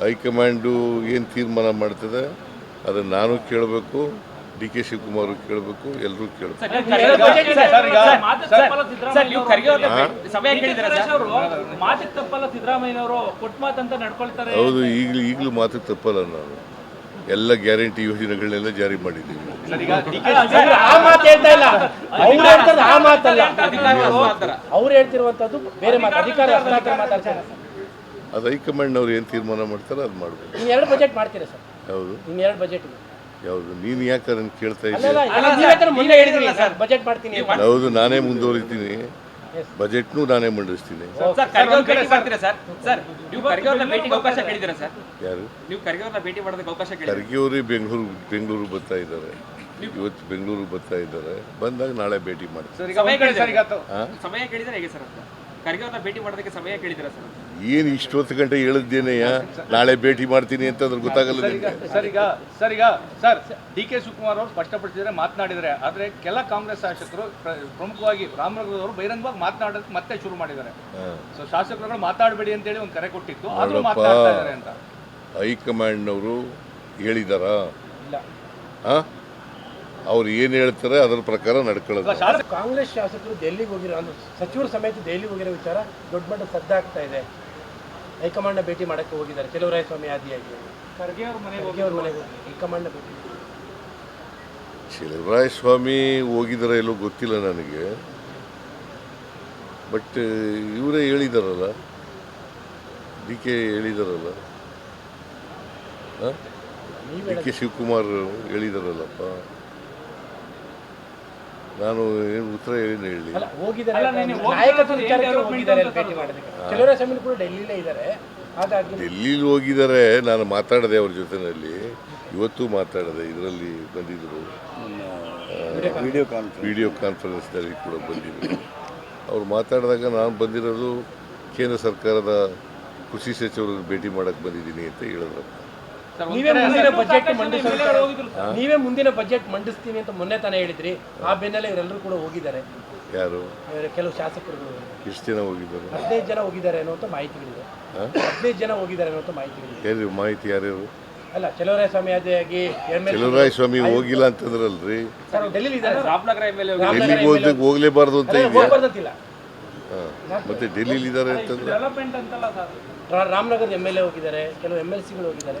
High command ಏನು ತೀರ್ಮಾನ ಮಾಡ್ತದೆ ಅದನ್ನು ನಾನು ಕೇಳಬೇಕು ಡಿ ಕೆ ಶಿವಕುಮಾರ್ ಕೇಳಬೇಕು ಎಲ್ಲರೂ ಕೇಳಬೇಕು. ಹೌದು ಈಗಲೂ ಈಗಲೂ ಮಾತು ತಪ್ಪಲ್ಲ ನಾನು. ಎಲ್ಲ ಗ್ಯಾರಂಟಿ ಯೋಜನೆಗಳನ್ನೆಲ್ಲ ಜಾರಿ ಮಾಡಿದ್ದೀವಿ ಆ ಮಾತು ಹೇಳ್ತಾ ಇಲ್ಲ. ಅವ್ರು ಹೇಳ್ತಿರುವಂತದ್ದು ಬೇರೆ ಮಾತು. ಅಧಿಕಾರ ಹಸ್ತಾಂತರ ಮಾತಾಡ್ತಾರೆ ಅದು ಹೈಕಮಾಂಡ್ನವ್ರು ಏನು ತೀರ್ಮಾನ ಮಾಡ್ತಾರೆ ಅದು ಮಾಡಬೇಕು ಇನ್ನು ಎರಡು ಬಜೆಟ್ ಮಾಡ್ತೀರಾ ಸರ್? ಯಾವುದು ಇನ್ನು ಎರಡು ಬಜೆಟ್ ಯಾವುದು ನೀನು ಯಾಕೆ ಅದನ್ನು ಕೇಳ್ತಾ ಇದ್ದೀನಿ ನೀವೇ ಮುಂದೆ ಹೇಳಿದ್ರಿ ಸರ್ ಬಜೆಟ್ ಮಾಡ್ತೀನಿ ಹೌದು ನಾನೇ ಮುಂದುವರಿತೀನಿ. ಬಜೆಟ್ನು ನಾನೇ ಮಂಡಿಸ್ತೀನಿ. ಸರ್ ಖರ್ಗೆ ಅವ್ರನ್ನ ಸರ್? ಸರ್ ನೀವು ಖರ್ಗೆ ಅವಕಾಶ ಕೇಳಿದ್ದೀರಾ ಸರ್? ಯಾರು? ನೀವು ಖರ್ಗೆ ಖರ್ಗೆಯವರೇ ಬೆಂಗಳೂರು ಬೆಂಗಳೂರು ಬರ್ತಾ ಇದ್ದಾರೆ. ಇವತ್ತು ಬೆಂಗಳೂರು ಬರ್ತಾ ಇದ್ದಾರೆ. ಬಂದಾಗ ನಾಳೆ ಭೇಟಿ ಮಾಡ್ತೀನಿ. ಸಮಯ ಕೇಳಿದ್ರೆ ಹೇಗೆ ಸರ್ ಅಂತ? ಖರ್ಗೆ ಅವ್ರನ್ನ ಭೇಟಿ ಮಾಡೋದಕ್ಕೆ ಸಮಯ ಕೇಳಿದ್ದೀರಾ ಸರ್? ಏನು ಇಷ್ಟೊತ್ತು ಗಂಟೆ ಹೇಳಿದ್ದೇನೆಯ ನಾಳೆ ಭೇಟಿ ಮಾಡ್ತೀನಿ ಅಂತ ಅದ್ರ ಗೊತ್ತಾಗಲ್ಲ ನಿಮಗೆ. ಸರ್ ಈಗ ಸರ್ ಈಗ ಸರ್ ಡಿ ಕೆ ಶಿವಕುಮಾರ್ ಅವರು ಸ್ಪಷ್ಟಪಡಿಸಿದರೆ ಮಾತನಾಡಿದ್ರೆ ಆದರೆ ಕೆಲ ಕಾಂಗ್ರೆಸ್ ಶಾಸಕರು ಪ್ರ- ಪ್ರಮುಖವಾಗಿ ರಾಮನಗರದವರು ಬಹಿರಂಗವಾಗಿ ಮಾತನಾಡೋದಕ್ಕೆ ಮತ್ತೆ ಶುರು ಮಾಡಿದ್ದಾರೆ. ಸೊ ಶಾಸಕರುಗಳು ಮಾತಾಡಬೇಡಿ ಅಂತೇಳಿ ಒಂದು ಕರೆ ಕೊಟ್ಟಿತ್ತು. ಆದರೂ ನೋಡಪ್ಪ. ಮಾತನಾಡ್ತಾ ಇದ್ದಾರೆ ಅಂತ. ಹೈಕಮಾಂಡ್ನವರು ಹೇಳಿದಾರಾ? ಇಲ್ಲ. ಅವ್ರು ಏನು ಹೇಳ್ತಾರೆ ಅದರ ಪ್ರಕಾರ ನಡ್ಕೊಳ್ಳೋದು. ಕಾಂಗ್ರೆಸ್ ಶಾಸಕರು ದೆಹಲಿಗೆ ಹೋಗಿರೋ ಅಂದ್ರೆ ಸಚಿವರು ಸಮೇತ ದೆಹಲಿಗೆ ಹೋಗಿರೋ ವಿಚಾರ ದೊಡ್ಡ ಮಟ್ಟ ಸದ್ದಾಗ್ತಾ ಇದೆ. ಹೈಕಮಾಂಡ್ನ ಭೇಟಿ ಮಾಡಕ್ಕೆ ಹೋಗಿದ್ದಾರೆ. ಸ್ವಾಮಿ ಆದಿಯಾಗಿ ಖರ್ಗೆ ಅವ್ರ ಮನೆಗೆ ಖರ್ಗೆ ಅವ್ರ ಮನೆಗೆ ಹೋಗಿ. ಹೈಕಮಾಂಡ್ನ ಭೇಟಿ ಸ್ವಾಮಿ ಹೋಗಿದಾರ ಎಲ್ಲೋ ಗೊತ್ತಿಲ್ಲ ನನಗೆ. ಬಟ್ ಇವರೇ ಹೇಳಿದಾರಲ್ಲ. ಡಿ ಕೆ ಹೇಳಿದಾರಲ್ಲ. ಡಿ ಕೆ ಶಿವಕುಮಾರ್ ಹೇಳಿದಾರಲ್ಲಪ್ಪ ನಾನು ಏನು ಉತ್ತರ ಏನು ಹೇಳಿ ಅಲ್ಲ ಹೋಗಿದ್ದಾರೆ ಅಲ್ಲ, ಅಂತ ನೀನು ಅಂದ್ರೆ ನಾಯಕತ್ವ ಹೋಗಿರೋದು ವಿಚಾರಕ್ಕೆ ಏನು ಹೋಗಿದ್ದಾರೆ development ಏನು ಉತ್ತರ ಸ್ವಾಮಿ ಹೇಳಿ. ಡೆಲ್ಲಿಲೇ ಇದ್ದಾರೆ. ಹಾಗಾಗಿ ಡೆಲ್ಲಿಲಿ ಹೋಗಿದ್ದಾರೆ ನಾನು ಮಾತಾಡಿದೆ ಅವ್ರ ಜೊತೆನಲ್ಲಿ. ಇವತ್ತು ಮಾತಾಡಿದೆ ಇದರಲ್ಲಿ ಬಂದಿದ್ದರು ವಿಡಿಯೋ ಕಾನ್ಫರೆನ್ಸ್ ವಿಡಿಯೋ ಕಾನ್ಫರೆನ್ಸ್ನಲ್ಲಿ ಕೂಡ ಬಂದಿದ್ದರು ಅವ್ರು ಮಾತಾಡಿದಾಗ ನಾನು ಬಂದಿರೋದು ಕೇಂದ್ರ ಸರ್ಕಾರದ ಕೃಷಿ ಸಚಿವರನ್ನು ಭೇಟಿ ಮಾಡಕ್ಕೆ ಬಂದಿದ್ದೀನಿ ಅಂತ ಹೇಳಿದ್ರು. ನೀವೇ ಮುಂದಿನ ಬಜೆಟ್ ನೀವೇ ಮುಂದಿನ ಬಜೆಟ್ ಮಂಡಿಸ್ತೀನಿ ಅಂತ ಮೊನ್ನೆ ತಾನೇ ಹೇಳಿದ್ರಿ. ಆ ಬೆನ್ನಲ್ಲೇ ಇವರೆಲ್ಲರೂ ಕೂಡ ಹೋಗಿದ್ದಾರೆ. ಯಾರು? ಕೆಲವು ಶಾಸಕರು ಎಷ್ಟು ಜನ ಹೋಗಿದ್ದಾರೆ. ಹದಿನೈದು ಜನ ಹೋಗಿದ್ದಾರೆ ಅನ್ನುವಂಥ ಮಾಹಿತಿ ಇದೆ. ಹದಿನೈದು ಜನ ಹೋಗಿದ್ದಾರೆ ಅನ್ನುವಂಥ ಮಾಹಿತಿಗಳಿದೆ ಯಾರು ಮಾಹಿತಿ ಯಾರು ಅಲ್ಲ ಚಲೋರಾಯ ಸ್ವಾಮಿ ಅದೇ ಆಗಿ ಕೆಲವರಾಯ ಸ್ವಾಮಿ ಹೋಗಿಲ್ಲ ಅಂತಂದ್ರಲ್ರಿ? ಸರ್ ಡೆಲ್ಲಿ ಡೆಲ್ಲಿಗೆ ಹೋಗ್ಲಿಕ್ಕೆ ಹೋಗ್ಲೇಬಾರ್ದು ಅಂತ ಇದೆಯಾ? ಮತ್ತೆ ಡೆಲ್ಲಿಲಿ ಇದ್ದಾರೆ ಅಂತಂದ್ರೆ? ಡೆವಲಪ್ಮೆಂಟ್ ಅಂತಲ್ಲ ಸರ್. ರಾ- ರಾಮನಗರದ ಎಂ ಎಲ್ ಎ ಹೋಗಿದ್ದಾರೆ. ಕೆಲವು ಎಂ ಎಲ್ ಸಿಗಳು ಹೋಗಿದ್ದಾರೆ.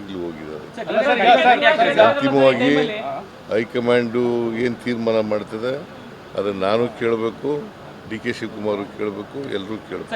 ಈಗಲೂ ಹೋಗಿದ್ದಾರೆ. ಅಂತಿಮವಾಗಿ ಹೈಕಮಾಂಡು ಏನು ತೀರ್ಮಾನ ಮಾಡ್ತದೆ ಅದನ್ನು ನಾನು ಕೇಳಬೇಕು ಡಿ ಕೆ ಶಿವಕುಮಾರ್ ಕೇಳಬೇಕು ಎಲ್ಲರೂ ಕೇಳಬೇಕು.